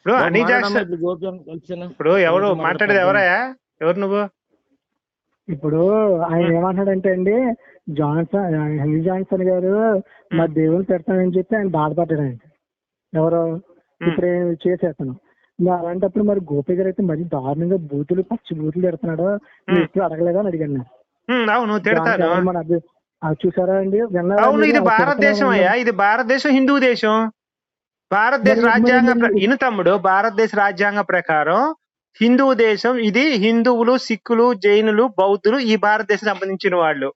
ఇప్పుడు అనీ జాక్సన్ ఇప్పుడు ఎవరు మాట్లాడేది ఎవరయ్యా? ఎవరు నువ్వు? ఇప్పుడు ఆయన ఏమంటున్నాడంటే అండి జాన్సన్ హెన్రీ జాన్సన్ గారు మా దేవుని పెడతానని చెప్పి ఆయన బాధపడ్డాడండి ఎవరు? ఇప్పుడు ఏం చేసేస్తాను? అలాంటప్పుడు మరి గోపి గారు అయితే మరి దారుణంగా బూతులు పచ్చి బూతులు పెడుతున్నాడు ఎప్పుడు అడగలేదా అని అడిగాను అవును తిడతాను అది చూసారా అండి? అవును? ఇది భారతదేశం. అయ్యా. ఇది భారతదేశం హిందూ దేశం. భారతదేశ రాజ్యాంగ ఇను తమ్ముడు భారతదేశ రాజ్యాంగ ప్రకారం హిందూ దేశం ఇది హిందువులు సిక్కులు జైనులు బౌద్ధులు ఈ భారతదేశం సంబంధించిన వాళ్ళు.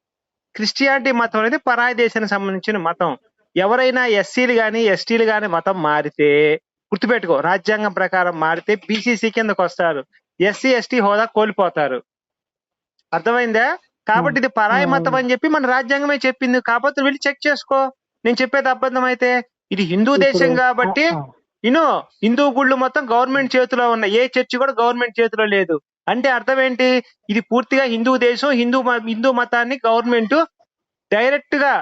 క్రిస్టియానిటీ మతం అనేది పరాయి దేశానికి సంబంధించిన మతం. ఎవరైనా ఎస్సీలు గాని ఎస్టీలు గాని మతం మారితే గుర్తుపెట్టుకో రాజ్యాంగం ప్రకారం మారితే బీసీసీ కిందకు వస్తారు. ఎస్సీ ఎస్టీ హోదా కోల్పోతారు. అర్థమైందా? కాబట్టి ఇది పరాయి మతం అని చెప్పి మన రాజ్యాంగమే చెప్పింది. కాకపోతే వెళ్ళి చెక్ చేసుకో. నేను చెప్పేది అబద్ధం అయితే ఇది హిందూ దేశం కాబట్టి. ఇను హిందూ గుళ్ళు మొత్తం గవర్నమెంట్ చేతిలో ఉన్నాయి. ఏ చర్చి కూడా గవర్నమెంట్ చేతిలో లేదు. అంటే అర్థం ఏంటి ఇది పూర్తిగా హిందూ దేశం హిందూ హిందూ మతాన్ని గవర్నమెంట్ డైరెక్ట్గా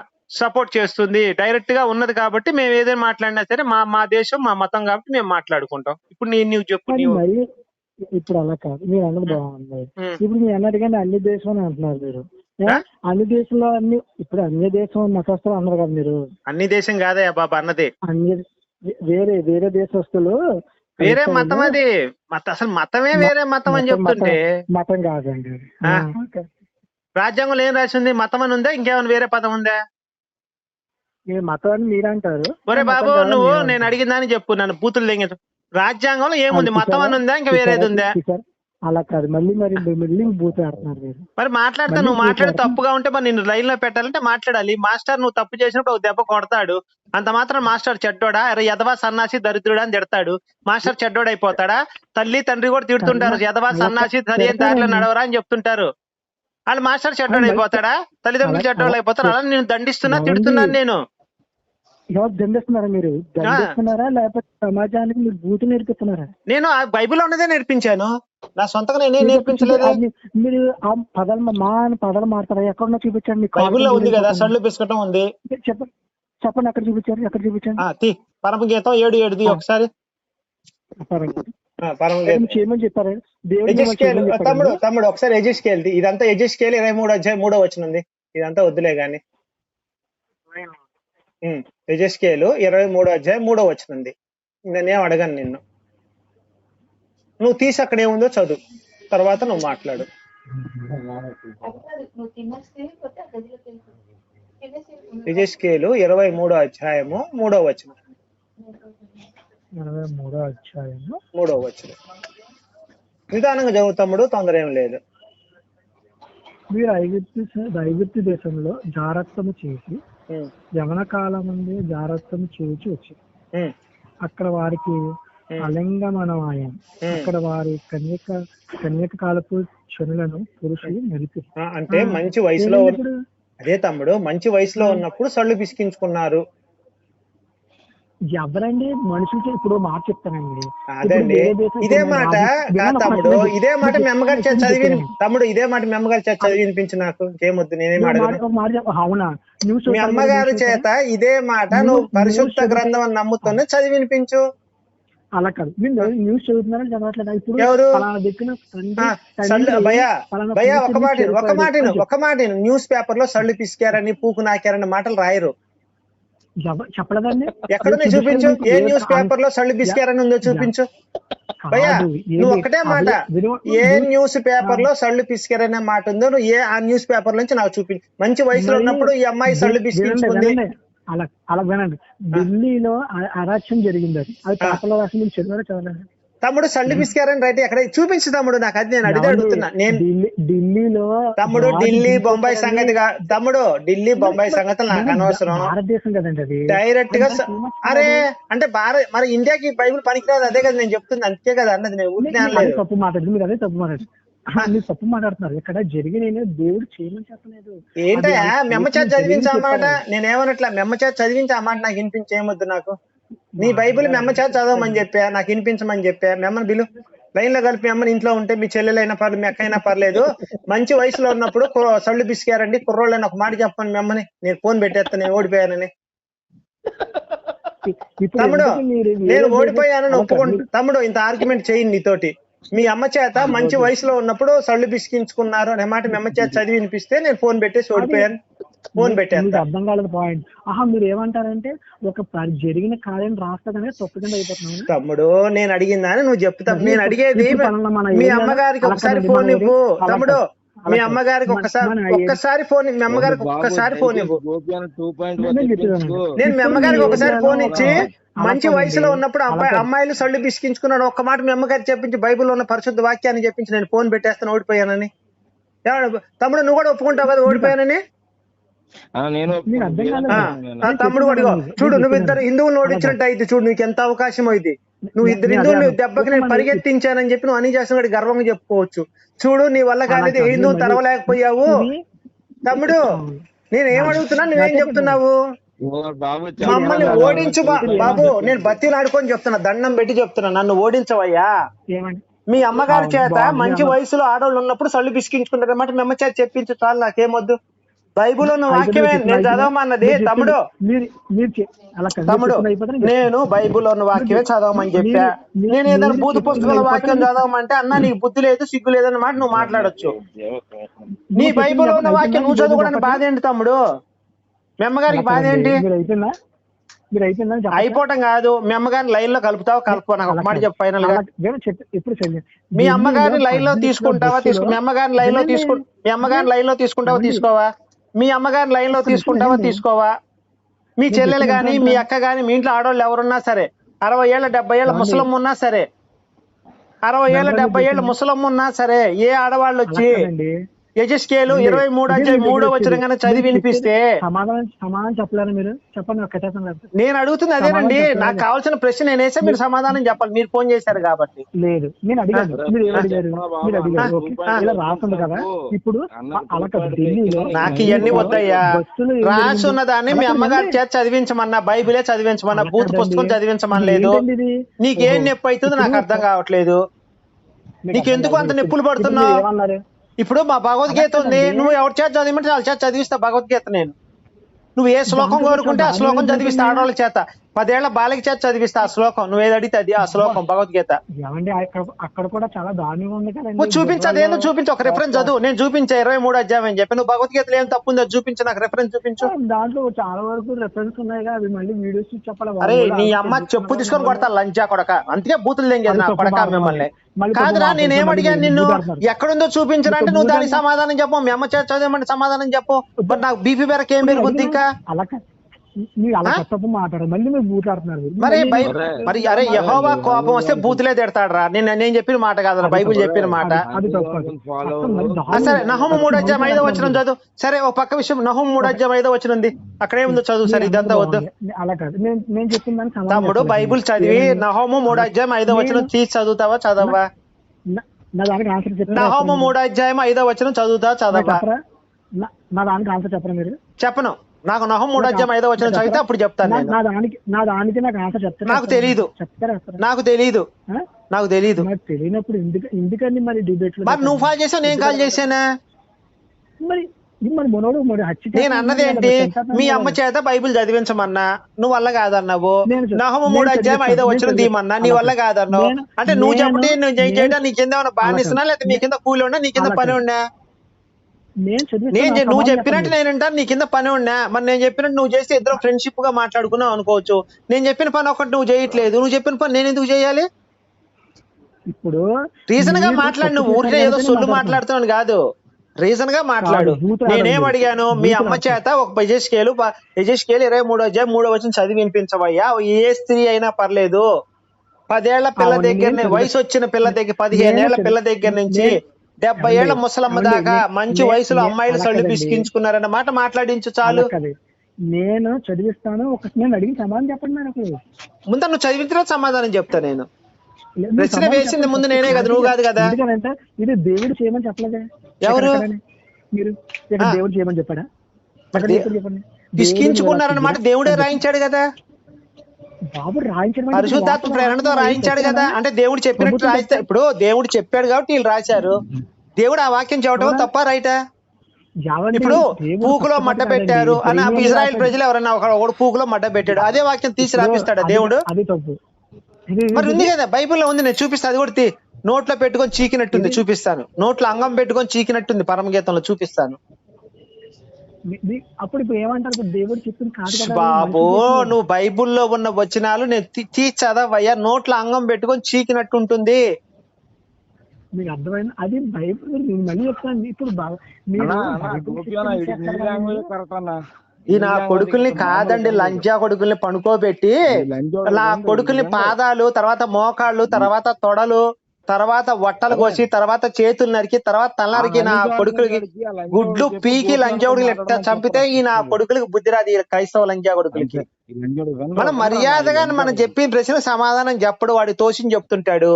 సపోర్ట్ చేస్తుంది. డైరెక్ట్గా ఉన్నది కాబట్టి మేము ఏదైనా మాట్లాడినా సరే మా మా దేశం మా మతం కాబట్టి మేము మాట్లాడుకుంటాం. ఇప్పుడు నేను నువ్వు చెప్పు ఇప్పుడు అలా కాదు. మీరు అన్నది బాగుంది. ఇప్పుడు మీరు అన్నది కానీ అన్ని దేశం అని అంటున్నారు మీరు? అన్ని దేశంలో అన్ని ఇప్పుడు అన్ని దేశం మతస్థులు అన్నారు కదా మీరు. అన్ని దేశం కాదయ్యా బాబా అన్నది. అన్ని వేరే వేరే దేశస్తులు వేరే మతం అది. మత అసలు మతమే వేరే మతం అని చెప్తుంటే. మతం కాదండి. రాజ్యాంగంలో ఏం రాసి ఉంది? మతం అని ఉందా? ఇంకేమైనా వేరే పదం ఉందా? మతం అని మీరు అంటారు ఒరే బాబు నువ్వు నేను దాన్ని చెప్పు నన్ను బూతులు తెంగదు రాజ్యాంగంలో ఏముంది? మతం అని ఉందా? ఇంకా వేరేది ఉందా? అలా కాదు. మళ్ళీ మరి మళ్ళీ బూత్ ఆడుతున్నారు మీరు. మరి మాట్లాడతా నువ్వు మాట్లాడే. తప్పుగా ఉంటే మరి నిన్ను లైన్లో పెట్టాలంటే మాట్లాడాలి. మాస్టర్ నువ్వు తప్పు చేసినప్పుడు ఒక దెబ్బ కొడతాడు. అంత మాత్రం మాస్టర్ చెడ్డోడా? అరే యదవా సన్నాసి దరిద్రుడా అని తిడతాడు. మాస్టర్ చెడ్డోడు అయిపోతాడా? తల్లి తండ్రి కూడా తిడుతుంటారు. యదవా సన్నాసి సరి అయిన దారిలో. నడవరా అని చెప్తుంటారు. వాళ్ళు మాస్టర్ చెడ్డోడు అయిపోతాడా? తల్లిదండ్రులు చెడ్డోళ్ళు అలా- అయిపోతారు అలా నేను దండిస్తున్నా? తిడుతున్నాను నేను. ఎవరు దండిస్తున్నారా మీరు? దండిస్తున్నారా? లేకపోతే సమాజానికి మీరు బూతు నేర్పిస్తున్నారా? నేను ఆ బైబిల్లో ఉన్నదే నేర్పించాను. నా సొంతగా నేనేం నేర్పించలేదు? మీరు ఆ పదాలు మా అని పదాలు మాట్లాడారు. ఎక్కడున్నా చూపించండి బైబిల్లో ఉంది కదా సళ్ళు బిస్కటం ఉంది. చెప్పండి చెప్పండి ఎక్కడ చూపించారు ఎక్కడ చూపించండి ఆ తీ పరమగీతం ఏడు ఏడుది ఒకసారి. చేయమని చెప్పారు? దేవుడు? తమ్ముడు తమ్ముడు ఒకసారి ఎజెస్కేల్ ఇదంతా ఎజెస్కేల్ ఇరవై మూడు అధ్యాయం మూడో వచ్చినంది ఇదంతా వద్దులే గాని. ఎజెస్కేలు ఇరవై మూడో అధ్యాయం మూడో వచ్చినంది నేనేం అడగను నిన్ను. నువ్వు తీసి అక్కడ ఏముందో చదువు. తర్వాత నువ్వు మాట్లాడు. ఎజెస్కేలు ఇరవై మూడో అధ్యాయము మూడో వచనం. ఇరవై మూడో అధ్యాయం మూడో వచనం. నిదానంగా చదువు తమ్ముడు తొందర ఏం లేదు. మీరు ఐగుప్తు ఐగుప్తు దేశంలో జారత్వము చేసి యవన కాలం నుండి జారత్వము చేసి వచ్చి అక్కడ వారికి అలింగమనమాయం. అక్కడ వారి కన్యక కన్యక కాలపు క్షణులను పురుషులు నిలిపి అంటే మంచి వయసులో అదే తమ్ముడు మంచి వయసులో ఉన్నప్పుడు సళ్ళు పిసికించుకున్నారు. ఎవరండి? మనుషులకి ఇప్పుడు మాట చెప్తానండి. అదండి ఇదే మాట తమ్ముడు ఇదే మాట నేను మీ అమ్మగారి చేత చెప్తాను, చదివి. తమ్ముడు ఇదే మాట మీ అమ్మగారి చదివి వినిపించు నాకు. ఇంకేమొద్దు నేనేం అవునా? మీ అమ్మగారి చేత ఇదే మాట నువ్వు పరిశుద్ధ గ్రంథం అని నమ్ముతూనే చదివి వినిపించు అలా కాదు. మీరు న్యూస్ చదువుతున్నారని చదవట్లేదు ఇప్పుడు ఒక మాట ఒక మాట ఒక మాట. న్యూస్ పేపర్లో సళ్ళు పిసికారని పూకు నాకారని మాటలు రాయరు. చెప్పలేదండి. ఎక్కడుంది అది చూపించు? ఏ. న్యూస్ పేపర్లో సళ్ళు పిసికారని ఉందో చూపించు. భయ్యా నువ్వు ఒకటే మాట. ఏ న్యూస్ పేపర్లో సళ్ళు పిసికారనే మాట ఉందో నువ్వు ఏ ఆ న్యూస్ పేపర్ నుంచి నాకు చూపించు మంచి వయసులో ఉన్నప్పుడు ఈ అమ్మాయి సళ్ళు పిసికించుకుంది. అలా అలా వినండి. ఢిల్లీలో అ- అరాచం జరిగింది అది. అది పేపర్లో రాసి మీరు చదివారా చదవలేదు? తమ్ముడు సళ్ళు పిసికారని రైట్ ఎక్కడ చూపించు తమ్ముడు నాకు అది నేను అడిగి అడుగుతున్నా. నేను ఢిల్లీ ఢిల్లీలో తమ్ముడు ఢిల్లీ బొంబాయి సంగతి తమ్ముడు ఢిల్లీ బొంబాయి సంగతులు నాకు అనవసరం. భారతదేశం కదండి అది. డైరెక్ట్గా? అరే అంటే భారత్ మరి ఇండియాకి బైబిల్ పనికిరాదు. అదే కదా నేను చెప్తుంది. అంతే కదా అన్నది. నేను తప్పు మాట్లాడు మీరు అదే తప్పు మాట్లాడు మీరు తప్పు మాట్లాడుతున్నారు. ఇక్కడ జరిగిన దేవుడు చేయమని చెప్పలేదు. ఏంటయ్యా? అది మెమ్మ చేత దేవుడు చదివించే మాట? చెప్పాడు. నేనేమనట్లా? మెమ్మ చేత చదివించే మాట నాకు వినిపించేయమొద్దు నాకు. నీ బైబిల్ మెమ్మ చేత చదవమని చెప్పా నాకు వినిపించమని చెప్పా. మెమ్మని బిలు లైన్లో కలిపి మెమ్మని ఇంట్లో ఉంటే మీ చెల్లెలైనా పర్లేదు మీ అక్క అయినా పర్లేదు. మంచి వయసులో ఉన్నప్పుడు సళ్ళు పిసికారండి కుర్రోళ్ళని ఒక మాట చెప్పండి మెమ్మని నేను ఫోన్ పెట్టేస్తా నేను ఓడిపోయానని. తమ్ముడు నేను ఓడిపోయానని. ఒప్పుకుంటు తమ్ముడు ఇంత ఆర్గ్యుమెంట్ చేయండి నీతోటి. మీ అమ్మ చేత మంచి వయసులో ఉన్నప్పుడు సళ్ళు బిసికించుకున్నారు అనే మాట మీ అమ్మ చేత చదివి వినిపిస్తే నేను ఫోన్ పెట్టేసి ఓడిపోయాను. ఫోన్ పెట్టేస్తా. అర్థం కాలేదు పాయింట్. ఆహా మీరు ఏమంటారంటే ఒక జరిగిన కార్యం రాస్తా కనుక తప్పు కింద అయిపోతున్నాను తమ్ముడు నేను అడిగిందని నువ్వు చెప్తావు మరి నేను అడిగేది మీ అమ్మగారికి ఒకసారి ఫోన్ ఇవ్వు. తమ్ముడు. మీ అమ్మగారికి కాదు. ఒక్కసారి ఫోన్ మీ అమ్మగారికి ఒక్కసారి ఫోన్ ఇవ్వు. నేను మీ అమ్మగారికి ఒకసారి ఫోన్ ఇచ్చి మంచి. వయసులో ఉన్నప్పుడు అబ్బాయి. అమ్మాయిలు సళ్ళు బిసికించుకున్నాడు ఒక్క మాట మీ అమ్మగారికి చెప్పించి బైబిల్లో ఉన్న పరిశుద్ధ వాక్యాన్ని చెప్పించి నేను ఫోన్ పెట్టేస్తాను ఓడిపోయానని. తమ్ముడు నువ్వు కూడా ఒప్పుకుంటావు కదా ఓడిపోయానని? నేను తమ్ముడు కూడా ఇదిగో, చూడు నువ్వు ఇద్దరు హిందువులు ఓడించినట్టు అయితే చూడు నీకు ఎంత అవకాశం ఇది. నువ్వు ఇద్దరు హిందువులు దెబ్బకి నేను. పరిగెత్తించానని చెప్పి నువ్వు అని చేసిన గర్వంగా చెప్పుకోవచ్చు. చూడు నీ వల్ల కాలేదు. హిందువులు మరి తరవలేకపోయావు. తమ్ముడు నేను ఏం అడుగుతున్నా నువ్వేం చెప్తున్నావు? మమ్మల్ని ఓడించు బా- బాబు నేను బతిని ఆడుకొని చెప్తున్నా దండం పెట్టి చెప్తున్నా నన్ను ఓడించవయ్యా. ఏమండి? మీ అమ్మగారి చేత మంచి. వయసులో ఆడవాళ్ళు ఉన్నప్పుడు సళ్ళు బిసికించుకుంటారు అన్నమాట మీ అమ్మ చేత చెప్పించు చాలు నాకేమొద్దు. బైబుల్ ఉన్న వాక్యమే నేను చదవమన్నది తమ్ముడు. తమ్ముడు నేను బైబుల్ ఉన్న వాక్యమే చదవమని చెప్పా. నేను ఏదైనా బూతు పుస్తకాల వాక్యం చదవమంటే అన్న నీకు బుద్ధి లేదు సిగ్గు లేదన్న మాట నువ్వు మాట్లాడొచ్చు. నీ బైబుల్ ఉన్న వాక్యం నువ్వు చదువుకోవడానికి బాధ ఏంటి తమ్ముడు? మీ అమ్మగారికి బాధ. ఏంటి? మీరు అయిపోయిందా? మీరు అయిపోయిందని చెప్పండి. అయిపోవటం కాదు. మీ అమ్మగారిని లైన్లో కలుపుతావా కలుపుకో నాకు ఒక మాట చెప్పు ఫైనల్గా ఇప్పుడు. మీ అమ్మగారిని లైన్లో తీసుకుంటావా? తీసుకు మీ అమ్మగారిని లైన్లో. తీసుకు మీ అమ్మగారిని లైన్లో తీసుకుంటావా? తీసుకోవా? మీ అమ్మగారిని లైన్లో తీసుకుంటావా. తీసుకోవా? మీ చెల్లెలు గాని మీ అక్క గాని మీ ఇంట్లో ఆడవాళ్ళు ఎవరున్నా సరే అరవై ఏళ్ళ డెబ్బై ఏళ్ళ? ముసలమ్మ ఉన్నా సరే అరవై ఏళ్ళ డెబ్బై ఏళ్ళ ముసలమ్మ ఉన్నా సరే ఏ ఆడవాళ్ళు వచ్చి. యజస్కేలు ఇరవై మూడు అధ్యాయం మూడో వచ్చిన కన్నా చదివి వినిపిస్తే సమాధానం సమాధానం చెప్పలేరు మీరు చెప్పండి నేను అడుగుతుంది అదేనండి నాకు కావాల్సిన ప్రశ్న నేను వేసే మీరు సమాధానం చెప్పాలి మీరు ఫోన్ చేశారు కాబట్టి లేదు నేను అడిగాను. మీరు అడిగారు మీరు అడిగారు ఇలా రాస్తుంది కదా. ఇప్పుడు నాకు ఇవన్నీ వద్దయ్యా బస్సులో ఏం రాసి జరిగింది? ఉన్నదాన్ని మీ అమ్మగారి. చేత చదివించమన్నా బైబిలే చదివించమన్నా బూత్. పుస్తకం చదివించమని లేదు? నీకేం. నొప్పి అవుతుందో నాకు అర్థం కావట్లేదు మీకు నీకు అర్థం ఎందుకు అంత. నొప్పులు పడుతున్నావు? ఇప్పుడు మా భగవద్గీత ఉంది. నువ్వు ఎవరి చేత చదివిమంటే వాళ్ళ చేత చదివిస్తా భగవద్గీత నేను నువ్వు ఏ శ్లోకం కోరుకుంటే ఆ శ్లోకం చదివిస్తా. ఆడవాళ్ళ చేత పదేళ్ళ బాలిక చేత చదివిస్తా ఆ శ్లోకం. నువ్వు ఏది అడిగితే అది ఆ శ్లోకం భగవద్గీత. ఏమండి అక్కడ అక్కడ కూడా చాలా దారుణంగా ఉంది కదండి. నువ్వు చూపించు అదేందో చూపించు ఒక రెఫరెన్స్ చదువు. నేను చూపించా ఇరవై మూడు అధ్యాయం అని చెప్పి. నువ్వు భగవద్గీతలో ఏం తప్పు ఉందో చూపించు నాకు రెఫరెన్స్ చూపించు. దాంట్లో చాలా వరకు రెఫరెన్స్ ఉన్నాయి అవి మళ్ళీ వీడియోస్ చెప్పాలి? అరే నీ అమ్మ చెప్పు తీసుకొని కొడతా లంచా కొడక. అందుకే బూతులు తెంగేది నా అది తప్పు కొడక మిమ్మల్ని. కాదురా నేనేం అడిగాను నిన్ను? ఎక్కడుందో చూపించనంటే నువ్వు దానికి సమాధానం చెప్పు. మీ అమ్మ చేత చదివమంటే సమాధానం చెప్పు. నాకు బీపీ పెరక ఏం పెరుగుద్ది ఇంకా? అలా మీరు అలా ఆ? తప్పు మాట్లాడారు. మళ్ళీ మీరు బూట్లాడుతున్నారు మీరు. మరి అరే, మరి అరే యహోవా కోపం వస్తే బూతులే తిడతాడు నేను నేను చెప్పిన మాట కాదురా బైబిల్ చెప్పిన మాట. అది-. సరే నహము మూడు అధ్యాయం ఐదో వచ్చిన చదువు. సరే ఓ పక్క విషయం నహం మూడు అధ్యాయం ఐదో వచ్చిన ఉంది. అక్కడేముందో చదువు సరే ఇదంతా వద్దు. అలా కాదు. నేను నేను చెప్పిన దానికి సమాధానం తమ్ముడు. బైబిల్ చదివి నహోము మూడు అధ్యాయం ఐదో వచ్చిన తీసి చదువుతావా చదవా? నహోము మూడు అధ్యాయం ఐదో వచ్చిన చదువుతా నాకు చదవా? నా దానికి ఆన్సర్ చెప్పరా మీరు? చెప్పను. నాకు నహం మూడు అధ్యాయం ఐదో వచ్చిన చదివితే అప్పుడు చెప్తాను నా- నేను. నా దానికి నా దానికి నాకు ఆన్సర్ చెప్తారా నాకు చెప్పరా? నాకు తెలీదు. ఆ? నాకు నాకు తెలియనప్పుడు ఎందుకు ఎందుకని మరి డిబేట్లో మరి నువ్వు కాల్ చేసావు నేను కాల్ చేశానా? మరి మరి మనోడు మరి హత్య నేను అన్నది ఏంటి? మీ. అమ్మ చేత బైబిల్ చదివించమన్నా? నువ్వు వల్ల కాదన్నావు? నహము మూడు అధ్యాయం ఐదో వచ్చిన. దీమన్నా నీ వల్ల కాదన్నావు? నేను- అంటే నువ్వు నేను- చెప్పి నువ్వు చేయడం నీ కింద ఏమైనా బానిస్తున్నా లేకపోతే మీ కింద. కూలి ఉన్నా? నీ కింద పని. ఉన్నా? నేను నువ్వు చెప్పినట్టు. నేను వింటాను నీ కింద పని ఉన్నా మరి నేను చెప్పినట్టు నువ్వు చేస్తే ఇద్దరు ఫ్రెండ్షిప్గా మాట్లాడుకున్నావు అనుకోవచ్చు. నేను చెప్పిన పని ఒకటి నువ్వు చేయట్లేదు. నువ్వు చెప్పిన పని నేను ఎందుకు చేయాలి? ఇప్పుడు రీజన్గా మాట్లాడు నువ్వు ఊరికే ఏదో సొల్లు మాట్లాడుతున్నాను కాదు. రీజన్గా మాట్లాడు. నేనేం. అడిగాను? మీ అమ్మ. చేత ఒక యజస్కేలు యజస్కేలు ఇరవై మూడో అధ్యాయం మూడో వచ్చిన చదివి వినిపించవయ్యా. ఏ స్త్రీ అయినా పర్లేదు. పదేళ్ళ పిల్ల దగ్గర వయసు వచ్చిన పిల్ల దగ్గర పదిహేను ఏళ్ళ పిల్ల దగ్గర నుంచి డెబ్బై ఏమండి? ముసలమ్మ? దాకా మంచి వయసులో అమ్మాయిలు సళ్ళు. పిసికించుకున్నారన్న మాట మాట్లాడించు చాలు. నేను చదివిస్తాను ఒక నేను అడిగిన సమాధానం చెప్పండి నాకు ముందు నువ్వు చదివించిన సమాధానం చెప్తా నేను ప్రశ్న వేసింది. ముందు నేనే కదా, నువ్వు కాదు కదా. ఇది దేవుడు చేయమని చెప్పలేదే ఎవరు? మీరు. దేవుడు చేయమని చెప్పాడా ఎక్కడ దే- చెప్పాడు చెప్పండి పిసికించుకున్నారన్న మాట దేవుడే రాయించాడు కదా బాబు రాయించడం పరిశుద్ధాత్మ ప్రేరణతో రాయించడం కదా? అంటే దేవుడు చెప్పినట్టు రాయిస్తే ఇప్పుడు దేవుడు చెప్పాడు కాబట్టి వీళ్ళు రాశారు. దేవుడు ఆ వాక్యం చెప్పడం తప్ప రైటా? ఇప్పుడు పూకులో మడ్డ. పెట్టారు అని ఇజ్రాయెల్. ప్రజలు ఎవరన్నా ఒక ఒకడు పూకులో మడ్డ పెట్టాడు. అదే వాక్యం తీసి రాపిస్తాడా దేవుడు? మరి ఉంది కదా? బైబిల్లో ఉంది నేను చూపిస్తా. అది కూడా నోట్లో పెట్టుకొని చీకినట్టుంది చూపిస్తాను. నోట్లో అంగం పెట్టుకొని చీకినట్టుంది పరమగీతంలో చూపిస్తాను. అప్పుడు ఇప్పుడు ఏమంటారు దేవుడు చెప్పింది కాదు బాబు. నువ్వు బైబిల్లో ఉన్న వచనాలు నేను తీ- తీసి చదవయ్యా నోట్లో అంగం పెట్టుకొని చీకినట్టు ఉంటుంది మీకు అర్థమైంది అది బైబిల్ నేను మళ్ళీ చెప్తాను ఇప్పుడు. ఈ నా కొడుకుల్ని కాదండి లంజా కొడుకుల్ని పనుకోబెట్టి నా? కొడుకుల్ని? పాదాలు తర్వాత మోకాళ్ళు తర్వాత తొడలు తర్వాత వట్టలు కోసి తర్వాత చేతులు నరికి తర్వాత తలనరికి నా లంజోడు కొడుకులకి లంజోడు గుడ్లు పీకి అన్నా ఎట్ట చంపితే ఈ నా. కొడుకులకి బుద్ధి రాదు క్రైస్తవ లంజా కొడుకులకి లంజోడు మనం మర్యాదగా మనం లంజోడు. చెప్పిన ప్రశ్న సమాధానం చెప్పడు వాడి తోసిన చెప్తుంటాడు